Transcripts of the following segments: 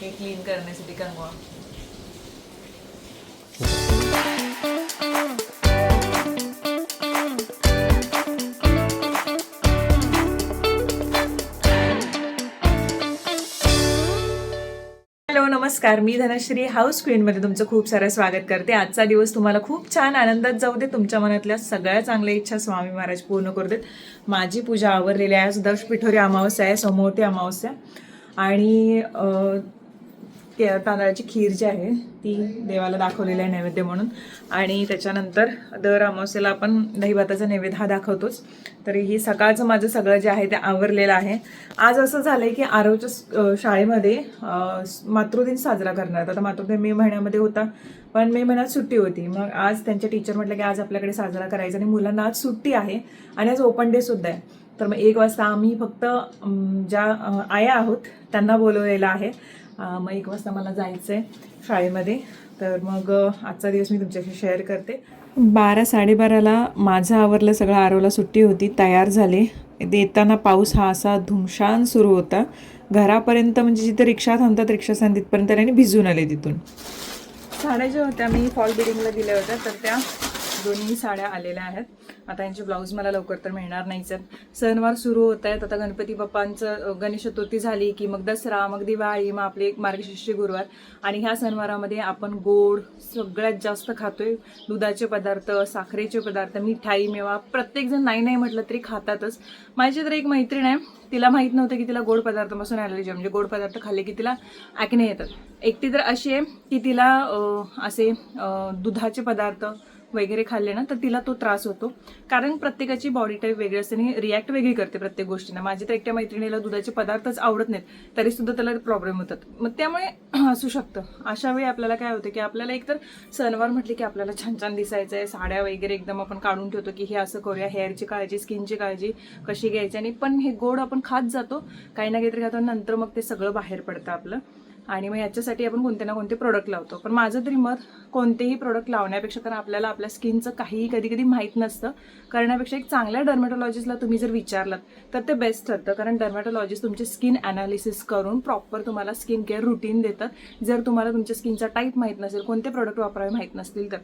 हे क्लीन करण्यासाठी कंगवा. हॅलो नमस्कार. मी धनश्री हाऊस क्वीनमध्ये तुमचं खूप सारं स्वागत करते. आजचा दिवस तुम्हाला खूप छान आनंदात जाऊ दे. तुमच्या मनातल्या सगळ्या चांगल्या इच्छा स्वामी महाराज पूर्ण करू देत. माझी पूजा आवरलेली आहे. आज दश पिठोरी अमावस्या आहे समोरती अमावस्या. आणि तांदळाची खीर जी आहे ती देवाला दाखवलेली आहे नैवेद्य म्हणून. आणि त्याच्यानंतर दर अमावस्येला आपण दहीभाताचा नैवेद्य हा दाखवतोच. तरी ही सकाळचं माझं सगळं जे आहे ते आवरलेलं आहे. आज असं झालंय की आरवच्या शाळेमध्ये मातृदिन साजरा करणार आता मातृदिन मे महिन्यामध्ये होता पण मे महिन्यात सुट्टी होती. मग आज त्यांच्या टीचर म्हटलं की आज आपल्याकडे साजरा करायचा आणि मुलांना आज सुट्टी आहे आणि आज ओपन डे सुद्धा आहे. तर मग एक वाजता आम्ही फक्त ज्या आया आहोत त्यांना बोलवलेलं आहे. मग एक वाजता मला जायचं आहे शाळेमध्ये. तर मग आजचा दिवस मी तुमच्याशी शेअर करते. बारा साडेबाराला माझं आवरलं सगळं. आरवला सुट्टी होती तयार झाले. येताना पाऊस हा असा धुमशान सुरू होता. घरापर्यंत म्हणजे जिथे रिक्षा थांबतात रिक्षा स्थान तिथपर्यंत आणि भिजून आले तिथून. साड्या ज्या होत्या मी फॉल बिडिंगला दिल्या होत्या. तर त्या दोन्ही साड्या आलेल्या आहेत. आता यांचे ब्लाऊज मला लवकर तर मिळणार नाहीच आहेत. सणवार सुरू होत आहेत. आता गणपती बाप्पांचं गणेश चतुर्थी झाली की मग दसरा मग दिवाळी मग आपले मार्गशीर्ष गुरुवार. आणि ह्या सणवारामध्ये आपण गोड सगळ्यात जास्त खातोय. दुधाचे पदार्थ साखरेचे पदार्थ मिठाई मेवा प्रत्येकजण नाही नाही म्हटलं तरी खातातच. माझी तर एक मैत्रीण आहे. तिला माहीत नव्हतं की तिला गोड पदार्थापासून ॲलर्जी म्हणजे गोड पदार्थ खाल्ले की तिला ॲकने येतात. एकटी तर अशी आहे की तिला असे दुधाचे पदार्थ वगैरे खाल्ले ना तर तिला तो त्रास होतो. कारण प्रत्येकाची बॉडी टाईप वेगळी असते आणि रिॲक्ट वेगळी करते प्रत्येक गोष्टींना. माझी तर एकट्या मैत्रिणीला दुधाचे पदार्थच आवडत नाहीत तरी सुद्धा त्याला प्रॉब्लेम होतात. मग त्यामुळे असू शकतं. अशा वेळी आपल्याला काय होतं की आपल्याला एकतर सणवार म्हटले की आपल्याला छान छान दिसायचं आहे साड्या वगैरे एकदम आपण काढून ठेवतो की हे असं करूया हेअरची काळजी स्किनची काळजी कशी घ्यायची आणि पण हे गोड आपण खात जातो काही ना काहीतरी खातो नंतर मग ते सगळं बाहेर पडतं आपलं. आणि मग याच्यासाठी आपण कोणते ना कोणते प्रोडक्ट लावतो. पण माझं तरी मत कोणतेही प्रोडक्ट लावण्यापेक्षा कारण आपल्याला आपल्या स्किनचं काहीही कधी कधी माहीत नसतं. करण्यापेक्षा एक चांगल्या डर्मॅटॉलॉजिस्टला तुम्ही जर विचारलात तर ते बेस्ट ठरतं. कारण डर्मॅटॉलॉजिस्ट तुमचे स्किन अनालिसिस करून प्रॉपर तुम्हाला स्किन केअर रुटीन देतात. जर तुम्हाला तुमच्या स्किनचा टाईप माहीत नसेल कोणते प्रोडक्ट वापरावे माहीत नसतील तर.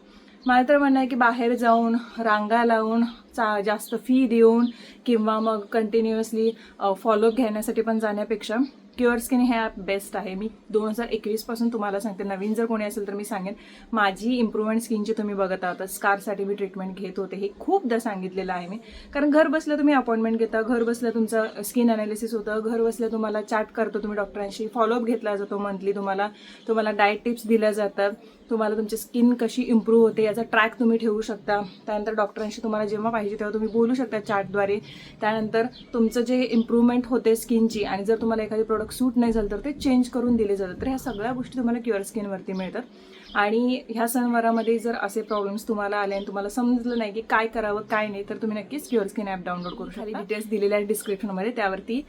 मला तर म्हणणं आहे की बाहेर जाऊन रांगा लावून चा जास्त फी देऊन किंवा मग कंटिन्युअसली फॉलोअप घेण्यासाठी पण जाण्यापेक्षा क्युअर स्किन हे ॲप बेस्ट आहे. मी दोन हजार एकवीसपासून तुम्हाला सांगते. नवीन जर कोणी असेल तर मी सांगेन. माझी इम्प्रुव्हमेंट स्किनची तुम्ही बघत आहात स्कारसाठी मी ट्रीटमेंट घेत होते हे खूपदा सांगितलेलं आहे मी. कारण घर बसल्या तुम्ही अपॉइंटमेंट घेता घर बसल्या तुमचं स्किन अनालिसिस होतं घर बसल्या तुम्हाला चॅट करतो तुम्ही डॉक्टरांशी फॉलोअप घेतला जातो मंथली तुम्हाला तुम्हाला डाएट टिप्स दिल्या जातात. तुम्हाला तुमची स्किन कशी इम्प्रूव्ह होते याचा ट्रॅक तुम्ही ठेवू शकता. त्यानंतर डॉक्टरांशी तुम्हाला जेव्हा पाहिजे तेव्हा तुम्ही बोलू शकता चार्टद्वारे त्यानंतर तुमचं जे इम्प्रूव्हमेंट होते स्किनची आणि जर तुम्हाला एखादी प्रोडक्ट सूट नाही झालं तर ते चेंज करून दिले जातात. तर ह्या सगळ्या गोष्टी तुम्हाला क्युअर स्किनवरती मिळतात. आणि ह्या सणवारामध्ये जर असे प्रॉब्लेम्स तुम्हाला आले आणि तुम्हाला समजलं नाही की काय करावं काय नाही तर तुम्ही नक्कीच क्युअर स्किन ॲप डाउनलोड करू शकता. डिटेल्स दिलेल्या आहेत डिस्क्रिप्शनमध्ये त्यावरती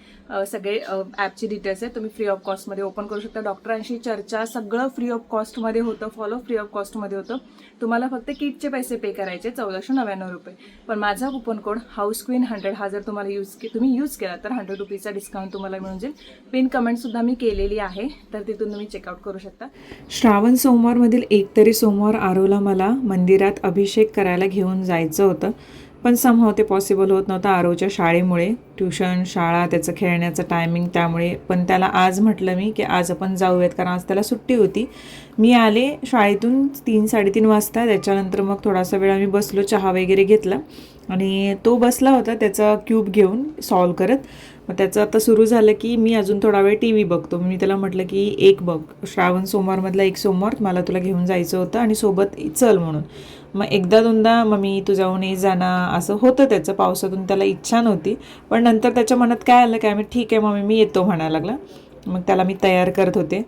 सगळे ॲपची डिटेल्स आहेत. तुम्ही फ्री ऑफ कॉस्टमध्ये ओपन करू शकता. डॉक्टरांशी चर्चा सगळं फ्री ऑफ कॉस्टमध्ये होतं फॉलो फ्री ऑफ कॉस्टमध्ये होतं. तुम्हाला फक्त किटचे पैसे पे करायचे चौदाशे नव्याण्णव रुपये. पण माझा coupon code house queen hundred हा जर तुम्हाला यूज के तुम्ही यूज केला तर हंड्रेड रुपीजचा डिस्काउंट तुम्हाला मिळून जाईल. पिन कमेंटसुद्धा मी केलेली आहे तर तिथून तुम्ही चेकआउट करू शकता. श्रावण सोमवारमधील एक तरी सोमवार आरोला मला मंदिरात अभिषेक करायला घेऊन जायचं होतं. पण समहाव ते पॉसिबल होत नव्हतं आरोच्या शाळेमुळे. ट्युशन शाळा त्याचं खेळण्याचं टायमिंग त्यामुळे. पण त्याला आज म्हटलं मी की आज आपण जाऊयात कारण आज त्याला सुट्टी होती. मी आले शाळेतून तीन साडेतीन वाजता. त्याच्यानंतर मग थोडासा वेळ आम्ही बसलो चहा वगैरे घेतला. आणि तो बसला होता त्याचा क्यूब घेऊन सॉल्व करत. मग त्याचं आता सुरू झालं की मी अजून थोडा वेळ टी व्ही बघतो. मी त्याला म्हटलं की एक बघ श्रावण सोमवारमधला एक सोमवार मला तुला घेऊन जायचं होतं आणि सोबत चल म्हणून. मग एकदा दोनदा मम्मी तू जाऊन ये जाणं असं होतं त्याचं. पावसातून त्याला इच्छा नव्हती. पण नंतर त्याच्या मनात काय आलं काय मी ठीक आहे मम्मी मी येतो म्हणायला लागला. मग त्याला मी तयार करत होते.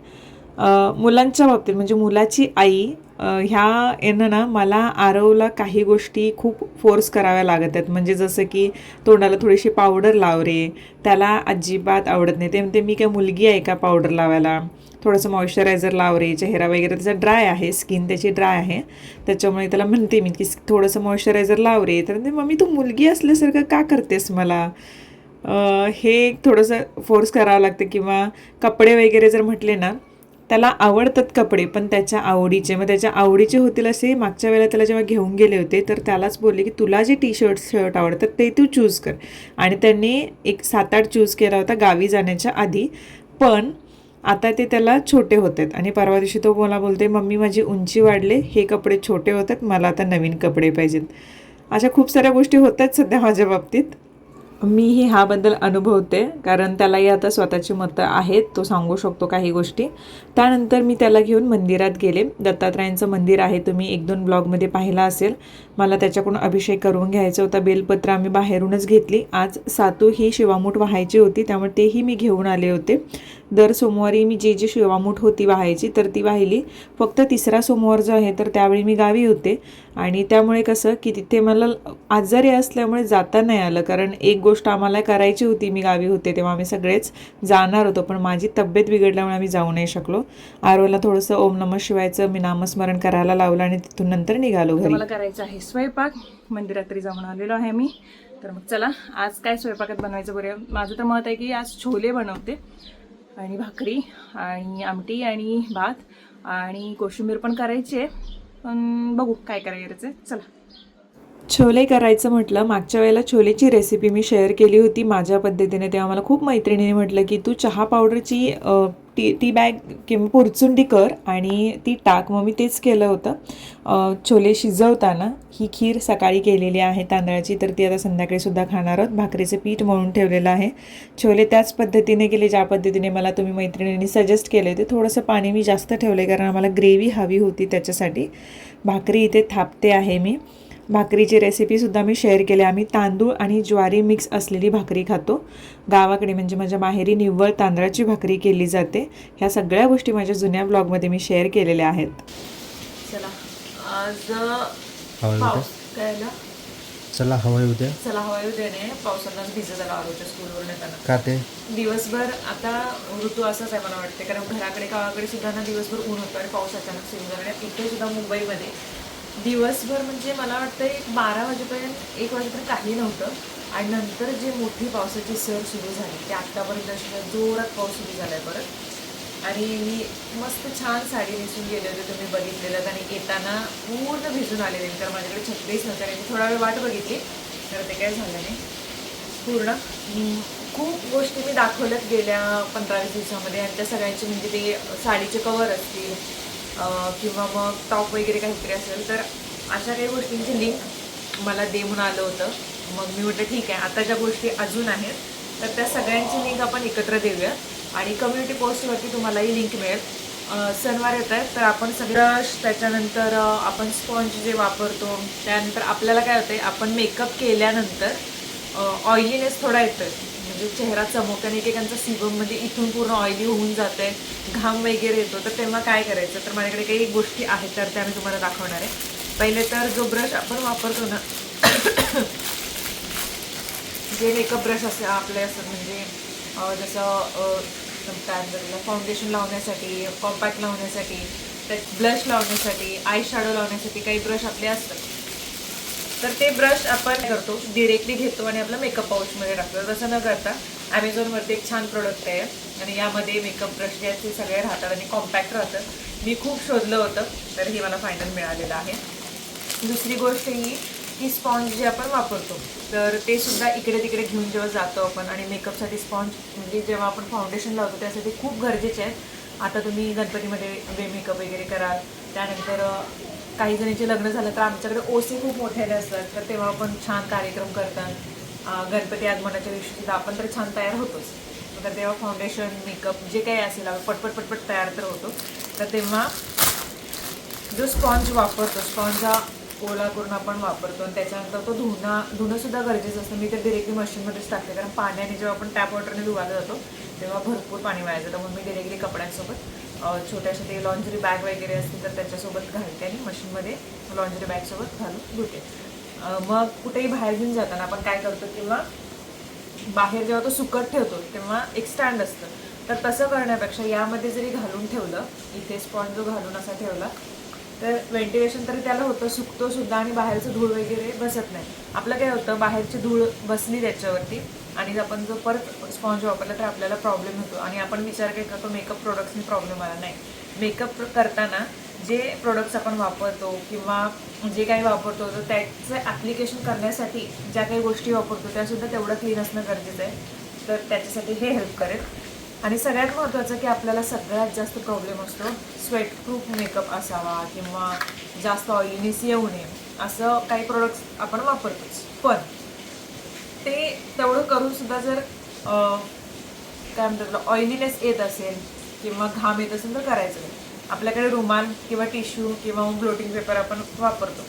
मुलांच्या बाबतीत म्हणजे मुलाची आई ह्या यानं ना मला आरवला काही गोष्टी खूप फोर्स कराव्या लागत आहेत. म्हणजे जसं की तोंडाला थोडीशी पावडर लाव रे त्याला अजिबात आवडत नाही. ते म्हणते मी काय मुलगी आहे का पावडर लावायला? थोडंसं मॉइश्चरायझर लाव रे चेहरा वगैरे त्याचा ड्राय आहे स्किन त्याची ड्राय आहे. त्याच्यामुळे त्याला म्हणते मी की थोडंसं मॉइश्चरायझर लाव रे. तर ते मम्मी तू मुलगी असल्यासारखं का करतेस मला? हे एक थोडंसं फोर्स करावं लागतं. किंवा कपडे वगैरे जर म्हटले ना त्याला आवडतात कपडे पण त्याच्या आवडीचे मग त्याच्या आवडीचे होतील असे मागच्या वेळेला त्याला जेव्हा घेऊन गेले होते तर त्यालाच बोलले की तुला जे टी शर्ट शर्ट आवडतात ते तू चूज कर. आणि त्यांनी एक सात आठ चूज केला होता गावी जाण्याच्या आधी. पण आता ते त्याला छोटे होतात आणि परवा दिवशी तो मला बोलते मम्मी माझी उंची वाढले हे कपडे छोटे होतात मला आता नवीन कपडे पाहिजेत. अशा खूप साऱ्या गोष्टी होतात सध्या माझ्या बाबतीत. मीही ह्याबद्दल अनुभवते कारण त्यालाही आता स्वतःची मतं आहेत तो सांगू शकतो काही गोष्टी. त्यानंतर मी त्याला घेऊन मंदिरात गेले. दत्तात्रयांचं मंदिर आहे तुम्ही एक दोन ब्लॉगमध्ये पाहिला असेल. मला त्याच्याकडून अभिषेक करून घ्यायचा होता. बेलपत्र आम्ही बाहेरूनच घेतली. आज सातू ही शिवामूठ व्हायची होती त्यामुळे तेही मी घेऊन आले होते. दर सोमवारी मी जी जी शिवामूठ होती वाहायची तर ती वाहिली. फक्त तिसरा सोमवार जो आहे तर त्यावेळी मी गावी होते. आणि त्यामुळे कसं की तिथे मला आजारी असल्यामुळे जाता नाही आलं. कारण एक गोष्ट आम्हाला करायची होती मी गावी होते तेव्हा आम्ही सगळेच जाणार होतो. पण माझी तब्येत बिघडल्यामुळे आम्ही जाऊ नाही शकलो. आरोला थोडंसं ओम नमः शिवायचं मी नामस्मरण करायला लावलं आणि तिथून नंतर निघालो घरी. मला करायचं आहे स्वयंपाक. मंदिरात तरी जाऊन आलेलो आहे मी. तर मग चला आज काय स्वयंपाकात बनवायचं बरं? माझं तर मत आहे की आज छोले बनवते. आणि भाकरी आणि आमटी आणि भात आणि कोशिंबीर पण करायची आहे. पण बघू काय करायचं. आहे चला. छोले करायचं म्हटलं. मागच्या वेळेला छोलेची रेसिपी मी शेअर केली होती माझ्या पद्धतीने. तेव्हा मला खूप मैत्रिणीने म्हटलं की तू चहा पावडरची टी टी बॅग किंवा पुरचुंडी कर आणि ती टाक. मग मी तेच केलं होतं. छोले शिजवताना ही खीर सकाळी केलेली आहे तांदळाची तर ती आता संध्याकाळीसुद्धा खाणार आहोत. भाकरीचं पीठ मळून ठेवलेलं आहे. छोले त्याच पद्धतीने केले ज्या पद्धतीने मला तुम्ही मैत्रिणींनी सजेस्ट केले ते थोडंसं पाणी मी जास्त ठेवलं आहे कारण आम्हाला ग्रेव्ही हवी होती त्याच्यासाठी. भाकरी इथे थापते आहे मी. भाकरीची रेसिपीसुद्धा मी शेअर केली. आम्ही तांदूळ आणि ज्वारी मिक्स असलेली भाकरी खातो. गावाकडे म्हणजे माझ्या माहेरी निव्वळ तांदळाची भाकरी केली जाते. ह्या सगळ्या गोष्टी माझ्या जुन्या ब्लॉगमध्ये मी शेअर केलेल्या आहेत. चला. आज उद्या? पाऊस? चला हवाई उद्या. चला हवाई उद्याने. पावसालाच भिजत आला आरोच्या स्कूलवरून येताना. का ते? दिवसभर आता ऋतू असाच आहे मला वाटते. कारण घराकडे गावाकडे सुद्धा ना दिवसभर ऊन होतं आणि पाऊस अचानक सुरू झाला. आणि इथे सुद्धा मुंबईमध्ये दिवसभर म्हणजे मला वाटतं एक बारा वाजेपर्यंत एक वाजेपर्यंत काही नव्हतं. आणि नंतर जे मोठी पावसाची सर सुरू झाली ते आत्तापर्यंत अशी जोरात पाऊस सुरू झाला आहे परत. आणि मी मस्त छान साडी नेसून गेले होते तुम्ही बघितलेलं आणि येताना पूर्ण भिजून आलेले तर माझ्याकडे छत्रीच नव्हते आणि मी थोडा वेळ वाट बघितली. तर ते काय झालं नाही. पूर्ण. खूप गोष्टी मी दाखवल्यात गेल्या पंधरा वीस दिवसामध्ये. आणि त्या सगळ्यांचे म्हणजे ते साडीचे कवर असतील किंवा मग टॉप वगैरे काहीतरी असेल तर अशा काही गोष्टींची लिंक मला दे म्हणून आलं होतं. मग मी म्हटलं ठीक आहे आता ज्या गोष्टी अजून आहेत तर त्या सगळ्यांची लिंक आपण एकत्र देऊया आणि कम्युनिटी पोस्टवरती तुम्हालाही लिंक मिळेल. सणवार येत आहेत तर आपण सगळं त्याच्यानंतर आपण स्पॉन्ज जे वापरतो त्यानंतर आपल्याला काय होतंय आपण मेकअप केल्यानंतर ऑइलीनेस थोडा येतो म्हणजे चेहरा चमकताना आणि एकेकांचा सिबम म्हणजे इथून पूर्ण ऑइली होऊन जाते घाम वगैरे येतो तर तेव्हा काय करायचं? तर माझ्याकडे काही गोष्टी आहेत तर त्या मी तुम्हाला दाखवणार आहे. पहिले तर जो ब्रश आपण वापरतो ना जे मेकअप ब्रश असे आपले असतात म्हणजे जसं काय म्हणतात फाउंडेशन लावण्यासाठी कॉम्पॅक्ट लावण्यासाठी ब्लश लावण्यासाठी आय शॅडो लावण्यासाठी काही ब्रश आपले असतात. तर ते ब्रश आपण करतो डिरेक्टली घेतो आणि आपला मेकअप पाऊचमध्ये टाकतो. तसं न करता ॲमेझॉनवरती एक छान प्रोडक्ट आहे. आणि यामध्ये मेकअप ब्रश जे आहेत ते सगळे राहतात आणि कॉम्पॅक्ट राहतं. मी खूप शोधलं होतं तर हे मला फायनल मिळालेलं आहे. दुसरी गोष्ट ही की स्पॉन्ज जे आपण वापरतो तर ते सुद्धा इकडे तिकडे घेऊन जेव्हा जातो आपण आणि मेकअपसाठी स्पॉन्ज म्हणजे जेव्हा आपण फाउंडेशन लावतो त्यासाठी खूप गरजेचे आहेत. आता तुम्ही गणपतीमध्ये वे मेकअप वगैरे कराल त्यानंतर काही जणीचे लग्न झालं तर आमच्याकडे ओसी खूप मोठ्याने असतात. तर तेव्हा आपण छान कार्यक्रम करतात. गणपती आगमनाच्या दिवशी सुद्धा आपण तर छान तयार होतोच. तर तेव्हा फाउंडेशन मेकअप जे काही असेल आपण पटपट पटपट तयार तर होतो. तर तेव्हा जो स्पॉन्ज वापरतो स्पॉन्ज हा ओला करून आपण वापरतो आणि त्याच्यानंतर तो धुणं धुणंसुद्धा गरजेचं असतं. मी तर डिरेक्टली मशीनमध्येच टाकते. कारण पाण्याने जेव्हा आपण टॅप वॉटरने धुवायला जातो तेव्हा भरपूर पाणी वाया जातं. म्हणून मी डिरेक्टली कपड्यांसोबत छोट्याशा ते लॉन्जरी बॅग वगैरे असतील तर त्याच्यासोबत घालते आणि मशीनमध्ये लॉन्जरी बॅगसोबत घालून धुते. मग कुठेही बाहेर घेऊन जाताना आपण काय करतो किंवा बाहेर जेव्हा तो सुकट ठेवतो तेव्हा एक स्टँड असतं. तर तसं करण्यापेक्षा यामध्ये जरी घालून ठेवलं इथे स्पॉन्ज जो घालून असा ठेवला तर व्हेंटिलेशन तरी त्याला होतं सुकतो सुद्धा आणि बाहेरचं धूळ वगैरे बसत नाही. आपलं काय होतं बाहेरची धूळ बसली त्याच्यावरती आणि आपण जर परत स्पॉन्ज वापरला तर आपल्याला प्रॉब्लेम होतो. आणि आपण विचार काय करतो मेकअप प्रोडक्ट्सनी प्रॉब्लेम आला नाही. मेकअप करताना जे प्रोडक्ट्स आपण वापरतो किंवा जे काही वापरतो तर त्याचं ॲप्लिकेशन करण्यासाठी ज्या काही गोष्टी वापरतो त्यासुद्धा तेवढं क्लीन असणं गरजेचं आहे. तर त्याच्यासाठी हे हेल्प करेल. आणि सगळ्यात महत्त्वाचं की आपल्याला सगळ्यात जास्त प्रॉब्लेम असतो स्वेट प्रूफ मेकअप असावा किंवा जास्त ऑइलीनेस येऊ नये असं काही प्रोडक्ट्स आपण वापरतोच. पण ते तेवढं करून सुद्धा जर काय म्हणतात ऑइलीनेस येत असेल किंवा घाम येत असेल तर करायचं नाही. आपल्याकडे रुमाल किंवा टिश्यू किंवा ब्लोटिंग पेपर आपण वापरतो.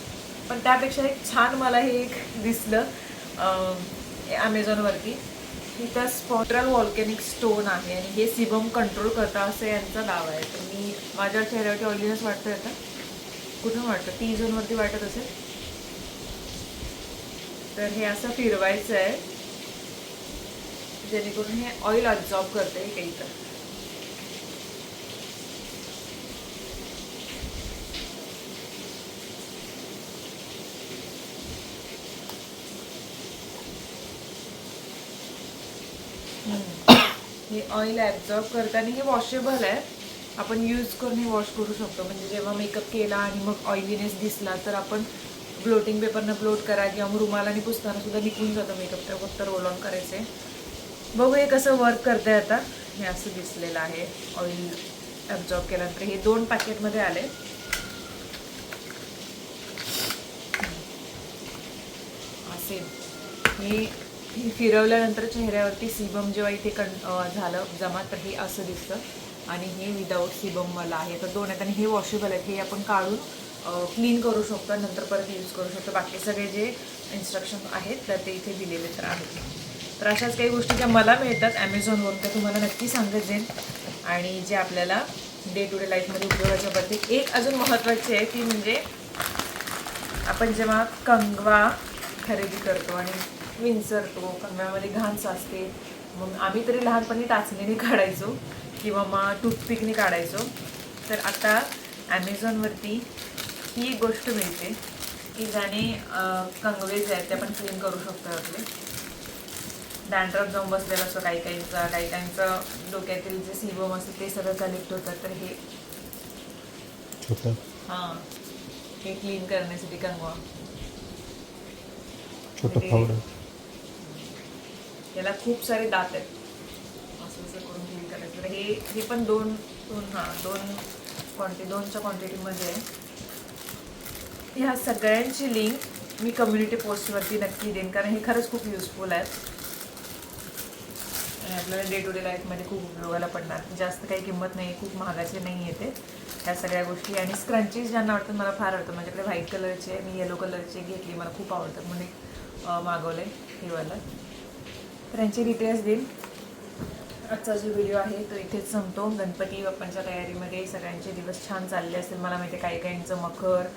पण त्यापेक्षा एक छान मला हे एक दिसलं ॲमेझॉनवरती इथं स्पॉट्रल वॉल्कॅनिक स्टोन आहे आणि हे सिबम कंट्रोल करता असं यांचा दावा आहे. तर मी माझ्या चेहऱ्यावरती ऑइलीनेस वाटतं आता कुठून वाटतं? टी झोनवरती वाटत असेल? तर हे असं फिरवायचं आहे जेणेकरून हे ऑइल अब्झॉर्ब करते काही तर. हे ऑइल ॲब्झॉर्ब करताना हे वॉशेबल आहे. आपण यूज करून हे वॉश करू शकतो. म्हणजे जेव्हा मेकअप केला आणि मग ऑइलीनेस दिसला तर आपण ब्लोटिंग पेपरनं ब्लोट करा किंवा मग रुमालाने पुसताना सुद्धा निघून जातं मेकअप तर फक्त रोल ऑन करायचे. बघू हे कसं वर्क करते आता. हे असं दिसलेलं आहे. ऑइल ॲब्झॉर्ब केल्यानंतर हे दोन पॅकेटमध्ये आले. असे. हे फिरवल्यानंतर चेहऱ्यावरती सिबम जेव्हा इथे कण झालं जमा तर हे असं दिसतं. आणि हे विदाऊट सीबमवाला आहे. तर दोन आहेत. आणि हे वॉशेबल आहेत. हे आपण काढून क्लीन करू शकतो नंतर परत यूज करू शकतो. बाकी सगळे जे इन्स्ट्रक्शन आहेत तर ते इथे दिलेले तर आहेत. तर अशाच काही गोष्टी ज्या मला मिळतात ॲमेझॉनवरून त्या तुम्हाला नक्की सांगत जाईन. आणि जे आपल्याला डे टू डे लाईफमध्ये उपयोगाच्या पडते एक अजून महत्त्वाची आहे ती म्हणजे आपण जेव्हा कंगवा खरेदी करतो आणि विंचरतो कंगव्यामध्ये घाण साचते मग आम्ही तरी लहानपणी टाचणीने काढायचो किंवा मग टूथपिकने काढायचो. तर आता ॲमेझॉनवरती ही एक गोष्ट मिळते की ज्याने अं, कंगवे जे आहेत ते आपण क्लीन करू शकतो आपले. डॅन्ड्रफ जाऊन बसलेलं असतं काही काहींचं काही काहींचं डोक्यातील जे सिबम असतं ते सगळं कलेक्ट होतं. तर हे हां हे क्लीन करण्यासाठी कंगवा. छोटं याला खूप सारे दात आहेत. असं असं करून क्लीन करायचं. हे हे पण दोन दोन हां दोन क्वांटिटी दोनच्या क्वांटिटीमध्ये आहे. ह्या सगळ्यांची लिंक मी कम्युनिटी पोस्टवरती नक्की देईन कारण हे खरंच खूप युजफुल आहे आणि आपल्याला डे टू डे लाईफमध्ये खूप उपयोगाला पडणार. जास्त काही किंमत नाही खूप महागाचे नाही येते ह्या सगळ्या गोष्टी. आणि स्क्रंचीज ज्यांना आवडतात मला फार आवडतं माझ्याकडे व्हाईट कलरचे मी येलो कलरचे घेतली मला खूप आवडतात. म्हणून एक, मागवले हे वाला. तर यांची डिटेल्स देईन आजचा जो व्हिडिओ आहे तो इथेच संपतो. गणपती बाप्पांच्या तयारीमध्ये सगळ्यांचे दिवस छान चालले असतील. मला माहिती आहे काही काहींचं मखर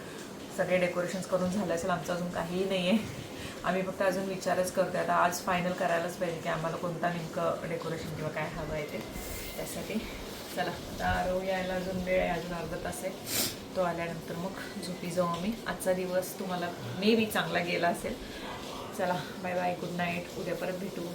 सगळे डेकोरेशन्स करून झालं असेल. आमचं अजून काहीही नाही आहे. आम्ही फक्त अजून विचारच करतो आता आज फायनल करायलाच पाहिजे की आम्हाला कोणता नेमकं डेकोरेशन किंवा काय हवं आहे ते. त्यासाठी चला आता आरव यायला अजून वेळ आहे. अजून अर्धा तास आहे. तो आल्यानंतर मग झोपी जाऊ आम्ही. आजचा दिवस तुम्हाला मे बी चांगला गेला असेल. चला बाय बाय गुड नाईट उद्या परत भेटू.